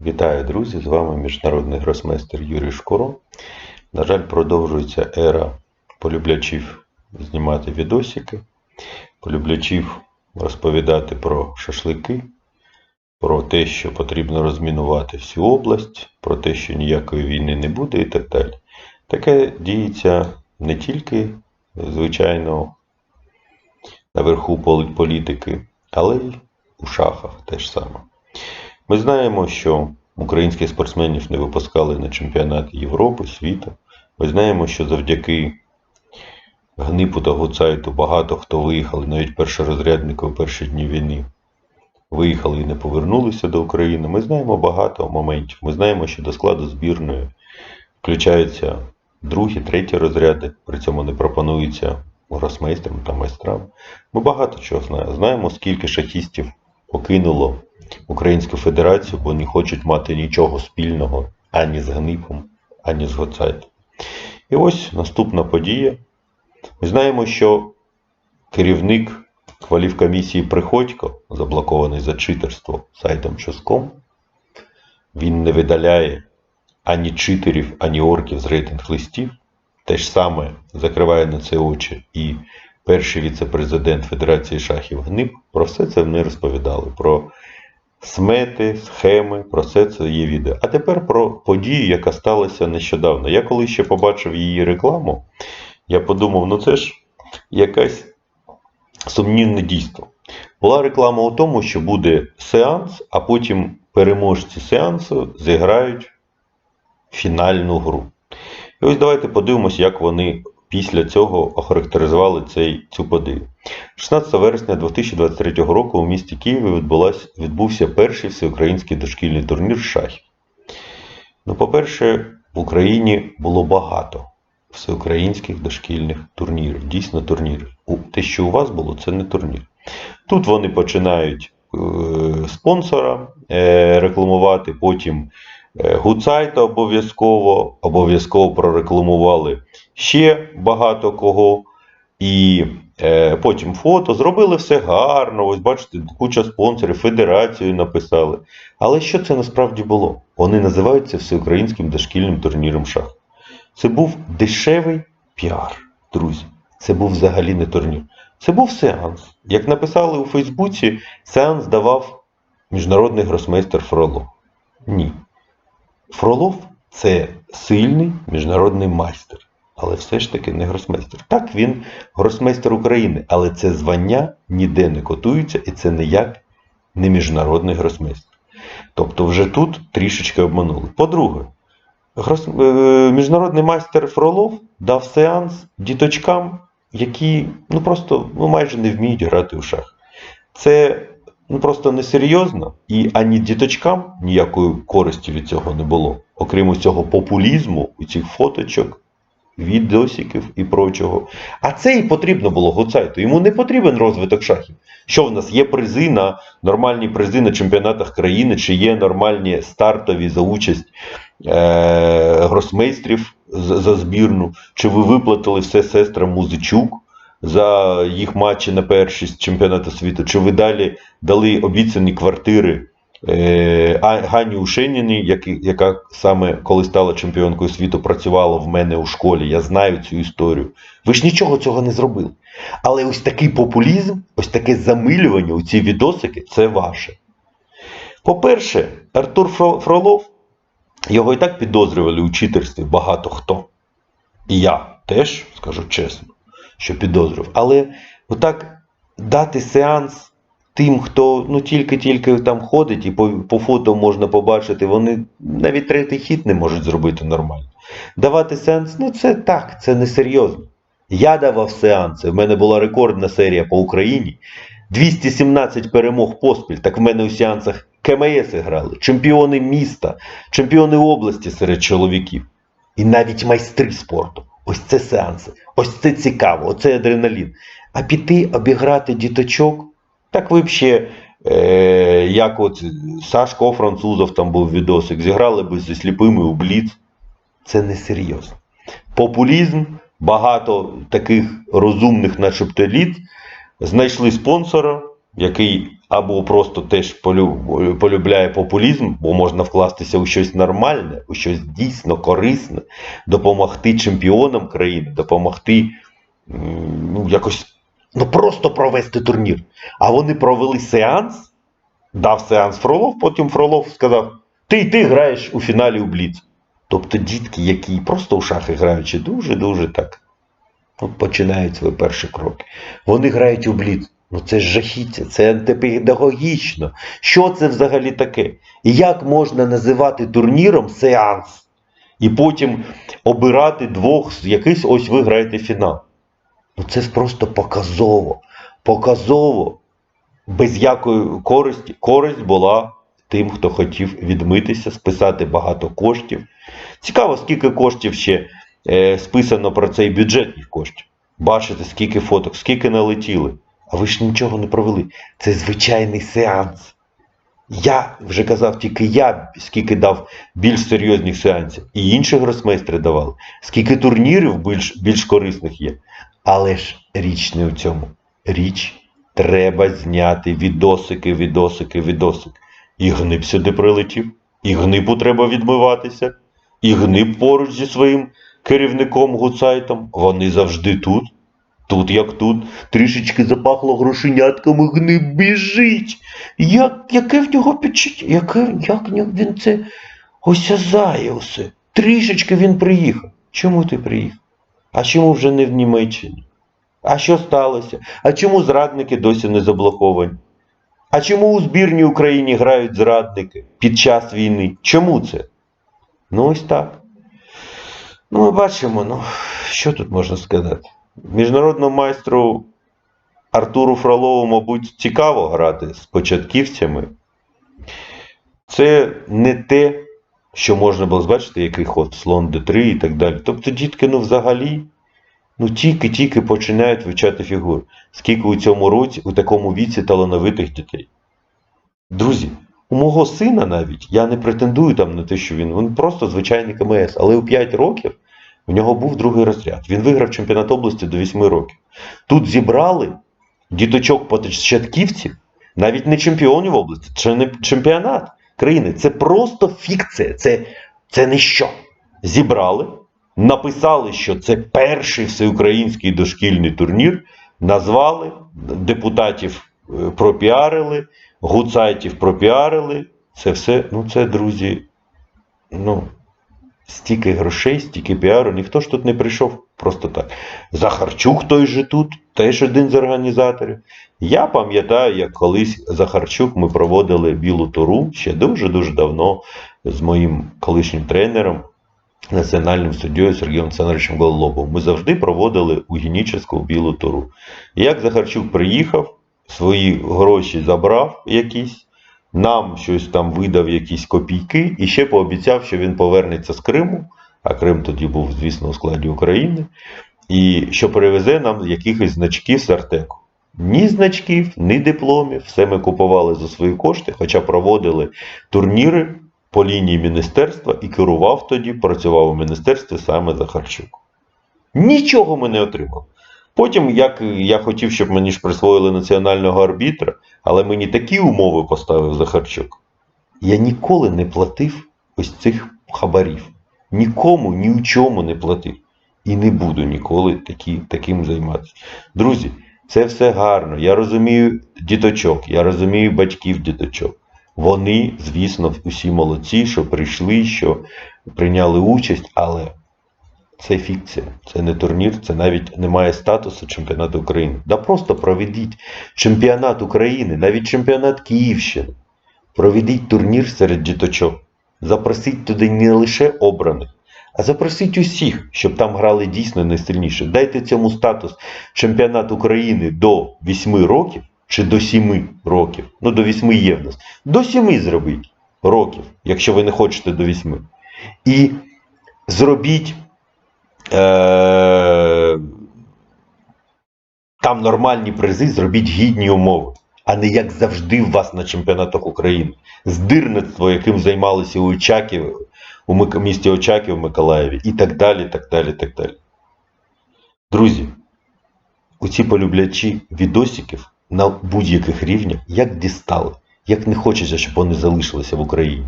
Вітаю, друзі! З вами міжнародний гросмейстер Юрій Шкуро. На жаль, продовжується ера полюблячів знімати відосики, полюблячів розповідати про шашлики, про те, що потрібно розмінувати всю область, про те, що ніякої війни не буде і так далі. Таке діється не тільки, звичайно, наверху політики, але й у шахах теж саме. Ми знаємо, що українських спортсменів не випускали на чемпіонати Європи, світу. Ми знаємо, що завдяки Гнипу та Гуцайту багато хто виїхали, навіть першорозрядники у перші дні війни виїхали і не повернулися до України. Ми знаємо багато моментів. Ми знаємо, що до складу збірної включаються другі, треті розряди, при цьому не пропонуються гросмейстрам та майстрам. Ми багато чого знаємо. Знаємо, скільки шахістів покинуло Українську Федерацію, бо не хочуть мати нічого спільного ані з Гнипом, ані з Гоцайтом. І ось наступна подія. Ми знаємо, що керівник кваліфкомісії Приходько, заблокований за читерство сайтом Чоском, він не видаляє ані читерів, ані орків з рейтинг листів. Те ж саме закриває на це очі і перший віце-президент Федерації шахів Гнип. Про все це вони розповідали. Про смети, схеми, про все це є відео. А тепер про подію, яка сталася нещодавно. Я коли ще побачив її рекламу, я подумав, ну це ж якесь сумнівне дійство. Була реклама у тому, що буде сеанс, а потім переможці сеансу зіграють фінальну гру. І ось давайте подивимося, як вони після цього охарактеризували цей, цю подію. 16 вересня 2023 року у місті Києві відбувся перший всеукраїнський дошкільний турнір шахів. Ну, по-перше, в Україні було багато всеукраїнських дошкільних турнірів, дійсно турнірів. Те, що у вас було, це не турнір. Тут вони починають е, спонсора е, рекламувати, потім Гуцайта обов'язково, обов'язково прорекламували ще багато кого. І е, потім фото. Зробили все гарно. Ось бачите, куча спонсорів, федерацію написали. Але що це насправді було? Вони називаються всеукраїнським дошкільним турніром шах. Це був дешевий піар, друзі. Це був взагалі не турнір. Це був сеанс. Як написали у Фейсбуці, сеанс давав міжнародний гросмейстер Фролов. Ні. Фролов це сильний міжнародний майстер, але все ж таки не гросмейстер. Так, він гросмейстер України, але це звання ніде не котується, і це ніяк не міжнародний гросмейстер. Тобто вже тут трішечки обманули. По-друге, грос... е, міжнародний майстер Фролов дав сеанс діточкам, які ну просто ну, майже не вміють грати у шах. Це ну, просто несерйозно, і ані діточкам ніякої користі від цього не було, окрім цього популізму, і цих фоточок, відосиків і прочого. А це і потрібно було Гуцайту. Йому не потрібен розвиток шахів. Що в нас є призи на нормальні призи на чемпіонатах країни, чи є нормальні стартові за участь е- гросмейстрів за збірну, чи ви виплатили все сестрам Музичук за їх матчі на першість чемпіонату світу, чи ви далі дали обіцяні квартири е, Гані Ушеніні, які- яка саме коли стала чемпіонкою світу, працювала в мене у школі. Я знаю цю історію. Ви ж нічого цього не зробили. Але ось такий популізм, ось таке замилювання у ці відосики це ваше. По-перше, Артур Фролов, його і так підозрювали у читерстві багато хто. І я теж, скажу чесно, що підозрював. Але отак дати сеанс тим, хто ну, тільки-тільки там ходить, і по, по фото можна побачити, вони навіть третій хід не можуть зробити нормально. Давати сеанс, ну це так, це несерйозно. Я давав сеанси. В мене була рекордна серія по Україні. 217 перемог поспіль. Так в мене у сеансах КМС грали, чемпіони міста, чемпіони області серед чоловіків. І навіть майстри спорту. Ось це сеанси. Ось це цікаво, оце адреналін. А піти обіграти діточок, так ви б ще, е, як от Сашко Французов там був відосик, зіграли би зі сліпими у Бліц. Це несерйозно. Популізм, багато таких розумних, начебто еліт, знайшли спонсора, який або просто теж полюбляє популізм, бо можна вкластися у щось нормальне, у щось дійсно корисне, допомогти чемпіонам країни, допомогти ну, якось ну, просто провести турнір. А вони провели сеанс, дав сеанс Фролов, потім Фролов сказав: Ти ти граєш у фіналі у Бліц. Тобто дітки, які просто у шахи граючи дуже-дуже так ну, починають свої перші кроки. Вони грають у Бліц. Ну це жахіття, це антипедагогічно. Що це взагалі таке? І як можна називати турніром сеанс? І потім обирати двох, з яких ось ви граєте фінал. Ну це ж просто показово. Показово. Без якої користі. Користь була тим, хто хотів відмитися, списати багато коштів. Цікаво, скільки коштів ще е, списано про цей бюджетних коштів. Бачите, скільки фоток, скільки налетіли. А ви ж нічого не провели. Це звичайний сеанс. Я вже казав, тільки я скільки дав більш серйозних сеансів, і інші гросмейстри давали, скільки турнірів більш, більш корисних є. Але ж річ не у цьому. Річ треба зняти відосики, відосики, відосики. І гниб сюди прилетів, і гнибу треба відмиватися, і гниб поруч зі своїм керівником гуцайтом. Вони завжди тут. Тут як тут, трішечки запахло грошенятками, гниб біжить. Як, яке в нього підчуття? Яке, як він це осязає усе? Трішечки він приїхав. Чому ти приїхав? А чому вже не в Німеччині? А що сталося? А чому зрадники досі не заблоковані? А чому у збірній Україні грають зрадники під час війни? Чому це? Ну ось так. Ну, ми бачимо, ну, що тут можна сказати? Міжнародному майстру Артуру Фролову, мабуть, цікаво грати з початківцями. Це не те, що можна було бачити, який ход, слон Д3 і так далі. Тобто дітки, ну взагалі, ну тільки-тільки починають вивчати фігури. Скільки у цьому році, у такому віці талановитих дітей. Друзі, у мого сина навіть я не претендую там на те, що він, він просто звичайний КМС, але у 5 років у нього був другий розряд. Він виграв чемпіонат області до 8 років. Тут зібрали діточок початківців, навіть не чемпіонів області, це не чемпіонат країни. Це просто фікція, це, це не що. Зібрали, написали, що це перший всеукраїнський дошкільний турнір, назвали, депутатів е, пропіарили, гуцайтів пропіарили. Це все, ну це, друзі, ну, стільки грошей, стільки піару, ніхто ж тут не прийшов просто так. Захарчук той же тут, теж один з організаторів. Я пам'ятаю, як колись Захарчук ми проводили білу туру ще дуже-дуже давно з моїм колишнім тренером, національним суддєю Сергієм Олександровичем Голлобом. Ми завжди проводили у Генічеську білу туру. Як Захарчук приїхав, свої гроші забрав якісь, нам щось там видав якісь копійки і ще пообіцяв, що він повернеться з Криму, а Крим тоді був, звісно, у складі України, і що привезе нам якихось значків з Артеку. Ні значків, ні дипломів, все ми купували за свої кошти, хоча проводили турніри по лінії міністерства і керував тоді, працював у міністерстві саме Захарчук. Нічого ми не отримали. Потім, як я хотів, щоб мені ж присвоїли національного арбітра, але мені такі умови поставив Захарчук. Я ніколи не платив ось цих хабарів. Нікому ні в чому не платив. І не буду ніколи такі, таким займатися. Друзі, це все гарно. Я розумію діточок, я розумію батьків діточок. Вони, звісно, усі молодці, що прийшли, що прийняли участь, але це фікція, це не турнір, це навіть не має статусу чемпіонату України. Да просто проведіть чемпіонат України, навіть чемпіонат Київщини. Проведіть турнір серед діточок. Запросіть туди не лише обраних, а запросіть усіх, щоб там грали дійсно найсильніше. Дайте цьому статус чемпіонат України до 8 років чи до 7 років. Ну, до 8 є в нас. До 7 зробіть років, якщо ви не хочете до 8. І зробіть. Е- там нормальні призи, зробіть гідні умови, а не як завжди в вас на чемпіонатах України. Здирництво, яким займалися у Очаків, у місті Очаків в Миколаєві і так далі, так далі, так далі. Друзі, оці полюблячі відосиків на будь-яких рівнях, як дістали, як не хочеться, щоб вони залишилися в Україні.